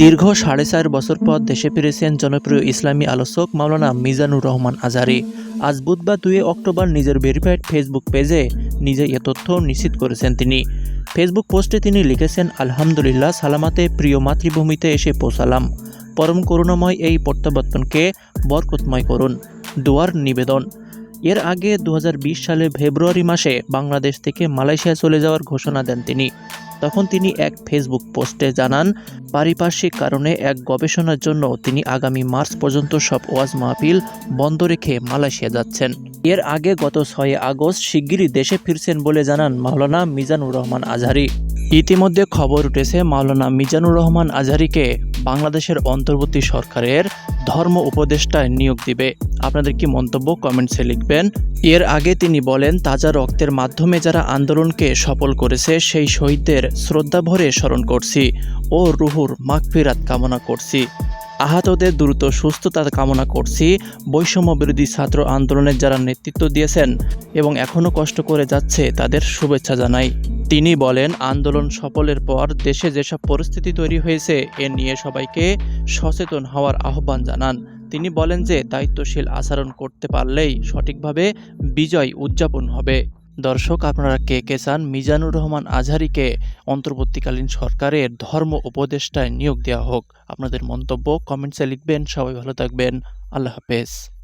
দীর্ঘ সাড়ে চার বছর পর দেশে ফিরেছেন জনপ্রিয় ইসলামী আলোচক মাওলানা মিজানুর রহমান আজারি। আজ বুধবার দুই অক্টোবর নিজের ভেরিফাইড ফেসবুক পেজে নিজে এ তথ্য নিশ্চিত করেছেন তিনি। ফেসবুক পোস্টে তিনি লিখেছেন, আলহামদুলিল্লাহ, সালামাতে প্রিয় মাতৃভূমিতে এসে পৌঁছালাম। পরম করুণাময় এই প্রত্যাবর্তনকে বরকতময় করুন। দুয়ার নিবেদন। এর আগে দু হাজার বিশ সালে ফেব্রুয়ারি মাসে বাংলাদেশ থেকে মালয়েশিয়া চলে যাওয়ার ঘোষণা দেন তিনি। তখন তিনি এক ফেসবুক পোস্টে জানান, পারিপার্শ্বিক কারণে এক গবেষণার জন্য তিনি আগামী মার্চ পর্যন্ত সব ওয়াজ মাহফিল বন্ধ রেখে মালয়েশিয়া যাচ্ছেন। এর আগে গত ছয় আগস্ট শিগগিরই দেশে ফিরছেন বলে জানান মাওলানা মিজানুর রহমান আজহারি। ইতিমধ্যে খবর উঠেছে, মাওলানা মিজানুর রহমান আজহারিকে বাংলাদেশের অন্তর্বর্তী সরকারের ধর্ম উপদেষ্টায় নিয়োগ দিবে। আপনাদের কি মন্তব্য কমেন্টসে লিখবেন। এর আগে তিনি বলেন, তাজা রক্তের মাধ্যমে যারা আন্দোলনকে সফল করেছে, সেই শহীদদের শ্রদ্ধা ভরে স্মরণ করছি ও রুহুর মাগফিরাত কামনা করছি। আহতদের দ্রুত সুস্থতা কামনা করছি। বৈষম্য বিরোধী ছাত্র আন্দোলনের যারা নেতৃত্ব দিয়েছেন এবং এখনও কষ্ট করে যাচ্ছে, তাদের শুভেচ্ছা জানাই। তিনি বলেন, আন্দোলন সফলের পর দেশে যেসব পরিস্থিতি তৈরি হয়েছে, এ নিয়ে সবাইকে সচেতন হওয়ার আহ্বান জানান। তিনি বলেন যে দায়িত্বশীল আচরণ করতে পারলেই সঠিকভাবে বিজয় উদযাপন হবে। দর্শক, আপনারা কে কে চান? মিজানুর রহমান আজহারিকে অন্তর্বর্তীকালীন সরকারের ধর্ম উপদেষ্টায় নিয়োগ দেওয়া হোক। আপনাদের মন্তব্য কমেন্টসে লিখবেন। সবাই ভালো থাকবেন। আল্লাহ হাফেজ।